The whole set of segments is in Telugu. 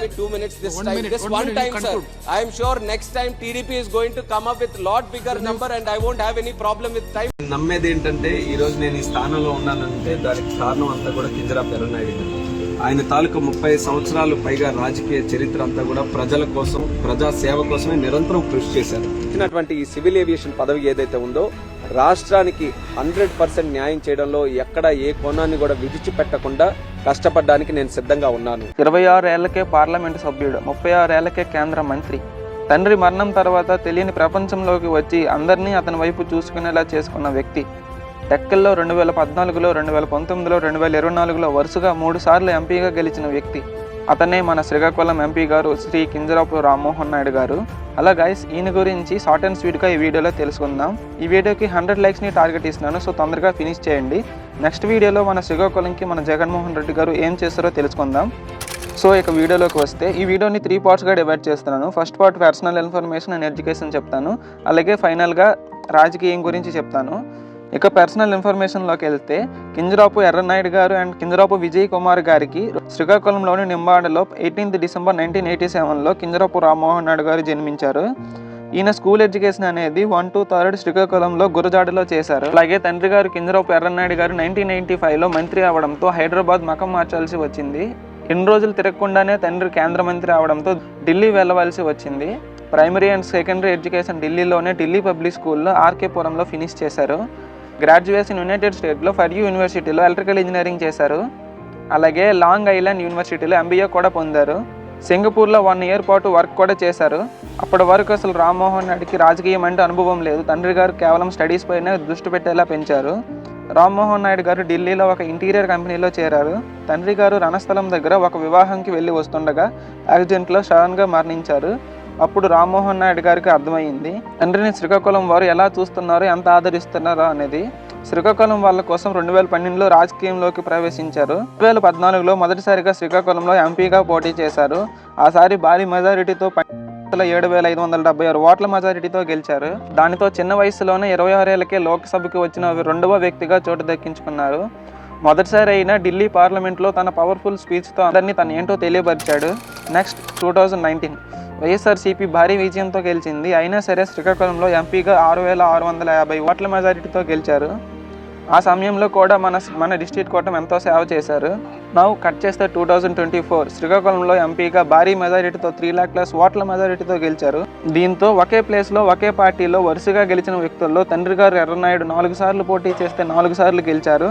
minutes this One time. minute, this one one, minute, time, sir. conclude. I am sure next time TDP is going to come up with lot bigger number, and I won't have any problem with time. నమ్మేది ఏంటంటే ఈ రోజు నేను ఈ స్థానంలో ఉన్నానంటే దానికి కారణం అంతా కూడా కింజరాపు ఎర్రనాయుడు గారు ఆయన తాలూకు ముప్పై సంవత్సరాలు పైగా రాజకీయ చరిత్ర అంతా కూడా ప్రజల కోసం ప్రజా సేవ కోసమే నిరంతరం కృషి చేశారు ఇచ్చినటువంటి ఈ సివిల్ ఏవియేషన్ పదవి ఏదైతే ఉందో రాష్ట్రానికి హండ్రెడ్ పర్సెంట్ న్యాయం చేయడంలో ఎక్కడ ఏ కోణాన్ని కూడా విడిచిపెట్టకుండా కష్టపడడానికి నేను సిద్ధంగా ఉన్నాను. ఇరవై ఆరు ఏళ్ళకే పార్లమెంటు సభ్యుడు ముప్పై ఆరు ఏళ్ళకే కేంద్ర మంత్రి. తండ్రి మరణం తర్వాత తెలియని ప్రపంచంలోకి వచ్చి అందరినీ అతని వైపు చూసుకునేలా చేసుకున్న వ్యక్తి. టెక్కల్లో రెండు వేల పద్నాలుగులో రెండు వేల పంతొమ్మిదిలో రెండు వేల ఇరవై నాలుగులో వరుసగా మూడు సార్లు ఎంపీగా గెలిచిన వ్యక్తి. అతనే మన శ్రీకాకుళం ఎంపీ గారు శ్రీ కింజరాపు రామ్మోహన్ నాయుడు గారు. అలా గైస్ ఈయన గురించి షార్ట్ అండ్ స్వీట్గా ఈ వీడియోలో తెలుసుకుందాం. ఈ వీడియోకి హండ్రెడ్ లైక్స్ని టార్గెట్ ఇస్తున్నాను సో తొందరగా ఫినిష్ చేయండి. నెక్స్ట్ వీడియోలో మన శ్రీకాకుళంకి మన జగన్మోహన్ రెడ్డి గారు ఏం చేస్తారో తెలుసుకుందాం. సో ఇక వీడియోలోకి వస్తే ఈ వీడియోని త్రీ పార్ట్స్గా డివైడ్ చేస్తున్నాను. First part personal information and education చెప్తాను. అలాగే ఫైనల్గా రాజకీయం గురించి చెప్తాను. ఇక పర్సనల్ ఇన్ఫర్మేషన్లోకి వెళ్తే కింజరాపు ఎర్రనాయుడు గారు అండ్ కింజరాపు విజయ్ కుమార్ గారికి శ్రీకాకుళంలోని నింబాడలో ఎయిటీన్త్ డిసెంబర్ నైన్టీన్ ఎయిటీ సెవెన్లో కింజరాపు రామ్మోహన్ నాయుడు గారు జన్మించారు. ఈయన స్కూల్ ఎడ్యుకేషన్ అనేది వన్ టూ థర్డ్ శ్రీకాకుళంలో గురజాడలో చేశారు. అలాగే తండ్రి గారు కింజరాపు ఎర్రనాయుడు గారు నైన్టీన్ నైన్టీ ఫైవ్లో మంత్రి అవడంతో హైదరాబాద్ మకం మార్చాల్సి వచ్చింది. ఎన్ని రోజులు తిరగకుండానే తండ్రి కేంద్ర మంత్రి అవడంతో ఢిల్లీ వెళ్ళవలసి వచ్చింది. ప్రైమరీ అండ్ సెకండరీ ఎడ్యుకేషన్ ఢిల్లీలోనే ఢిల్లీ పబ్లిక్ స్కూల్లో ఆర్కే పురంలో ఫినిష్ చేశారు. గ్రాడ్యుయేషన్ యునైటెడ్ స్టేట్లో ఫర్యూ యూనివర్సిటీలో ఎలక్ట్రికల్ ఇంజనీరింగ్ చేశారు. అలాగే లాంగ్ ఐలాండ్ యూనివర్సిటీలో ఎంబీఏ కూడా పొందారు. సింగపూర్లో వన్ ఇయర్ పాటు వర్క్ కూడా చేశారు. అప్పటి వరకు అసలు రామ్మోహన్ రెడ్డికి రాజకీయం అంటే అనుభవం లేదు. తండ్రి గారు కేవలం స్టడీస్ పైన దృష్టి పెట్టేలా పెంచారు. రామ్మోహన్ నాయుడు గారు ఢిల్లీలో ఒక ఇంటీరియర్ కంపెనీలో చేరారు. తండ్రి గారు రణస్థలం దగ్గర ఒక వివాహంకి వెళ్ళి వస్తుండగా యాక్సిడెంట్లో సడన్గా మరణించారు. అప్పుడు రామ్మోహన్ నాయుడు గారికి అర్థమైంది తండ్రిని శ్రీకాకుళం వారు ఎలా చూస్తున్నారో ఎంత ఆదరిస్తున్నారో? అనేది. శ్రీకాకుళం వాళ్ళ కోసం రెండు వేల పన్నెండులో రాజకీయంలోకి ప్రవేశించారు. రెండు వేల పద్నాలుగులో మొదటిసారిగా శ్రీకాకుళంలో ఎంపీగా పోటీ చేశారు. ఆసారి భారీ మెజారిటీతో ఏడు వేల ఐదు వందల డెబ్బై ఆరు ఓట్ల మెజారిటీతో గెలిచారు. దానితో చిన్న వయసులోనే ఇరవై ఆరేళ్ళకే లోక్సభకి వచ్చిన రెండవ వ్యక్తిగా చోటు దక్కించుకున్నారు. మొదటిసారి అయినా ఢిల్లీ పార్లమెంట్లో తన పవర్ఫుల్ స్పీచ్తో అందరినీ తను ఏంటో తెలియపరిచాడు. Next two thousand nineteen. YSRCP భారీ విజయంతో గెలిచింది. అయినా సరే శ్రీకాకుళంలో ఎంపీగా ఆరు వేల ఆరు వందల యాభై ఓట్ల మెజారిటీతో గెలిచారు. ఆ సమయంలో కూడా మన మన డిస్ట్రిక్ట్ కోటం ఎంతో సేవ చేశారు. నవ్వు కట్ చేస్తే టూ థౌజండ్ ట్వంటీ ఫోర్ శ్రీకాకుళంలో ఎంపీగా భారీ మెజారిటీతో త్రీ ల్యాక్ ప్లస్ ఓట్ల మెజారిటీతో గెలిచారు. దీంతో ఒకే ప్లేస్లో ఒకే పార్టీలో వరుసగా గెలిచిన వ్యక్తుల్లో తండ్రి గారు ఎర్రనాయుడు నాలుగు సార్లు పోటీ చేస్తే నాలుగు సార్లు గెలిచారు.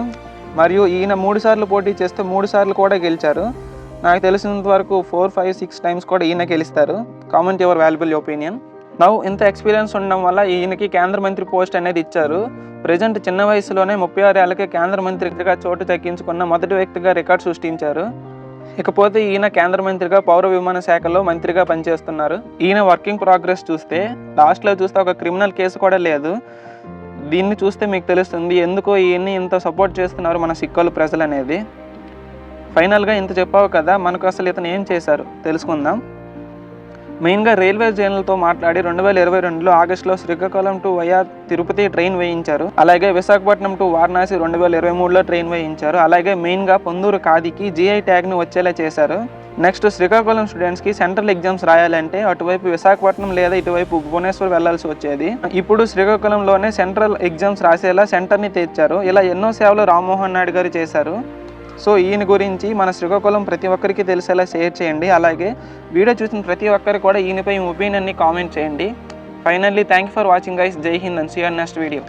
మరియు ఈయన మూడు సార్లు పోటీ చేస్తే మూడు సార్లు కూడా గెలిచారు. నాకు తెలిసినంత వరకు ఫోర్ ఫైవ్ సిక్స్ టైమ్స్ కూడా ఈయన గెలుస్తారు. కామెంట్ యువర్ వాల్యుబుల్ ఒపీనియన్ నవ్వు ఇంత ఎక్స్పీరియన్స్ ఉండడం వల్ల ఈయనకి కేంద్ర మంత్రి పోస్ట్ అనేది ఇచ్చారు. ప్రజెంట్ చిన్న వయసులోనే ముప్పై ఆరు ఏళ్ళకే కేంద్ర మంత్రిగా చోటు దక్కించుకున్న మొదటి వ్యక్తిగా రికార్డ్ సృష్టించారు. ఇకపోతే ఈయన కేంద్ర మంత్రిగా పౌర విమాన శాఖలో మంత్రిగా పనిచేస్తున్నారు. ఈయన వర్కింగ్ ప్రోగ్రెస్ చూస్తే లాస్ట్లో చూస్తే ఒక క్రిమినల్ కేసు కూడా లేదు. దీన్ని చూస్తే మీకు తెలుస్తుంది ఎందుకో ఈయన్ని ఇంత సపోర్ట్ చేస్తున్నారు మన సిక్కోలు ప్రజలు అనేది ఫైనల్గా ఇంత చెప్పావు కదా మనకు అసలు ఇతను ఏం చేశారు? తెలుసుకుందాం. మెయిన్గా రైల్వే జైన్లతో మాట్లాడి రెండు వేల ఇరవై రెండులో ఆగస్టులో Srikakulam to via Tirupati train వేయించారు. అలాగే విశాఖపట్నం టు వారణాసి రెండు వేల ఇరవై మూడులో ట్రైన్ వేయించారు. అలాగే మెయిన్గా పొందూరు ఖాదీకి జీఐ ట్యాగ్ను వచ్చేలా చేశారు. నెక్స్ట్ శ్రీకాకుళం స్టూడెంట్స్కి సెంట్రల్ ఎగ్జామ్స్ రాయాలంటే అటువైపు విశాఖపట్నం లేదా ఇటువైపు భువనేశ్వర్ వెళ్ళాల్సి వచ్చేది. ఇప్పుడు శ్రీకాకుళంలోనే సెంట్రల్ ఎగ్జామ్స్ రాసేలా సెంటర్ని తెచ్చారు. ఇలా ఎన్నో సేవలు రామ్మోహన్ నాయుడు గారు చేశారు. సో ఈయన గురించి మన శ్రీకాకుళం ప్రతి ఒక్కరికి తెలిసేలా షేర్ చేయండి. అలాగే వీడియో చూసిన ప్రతి ఒక్కరు కూడా ఈయనపై ఒపీనియన్ని కామెంట్ చేయండి. Finally thank you for watching guys Jai Hind and see next video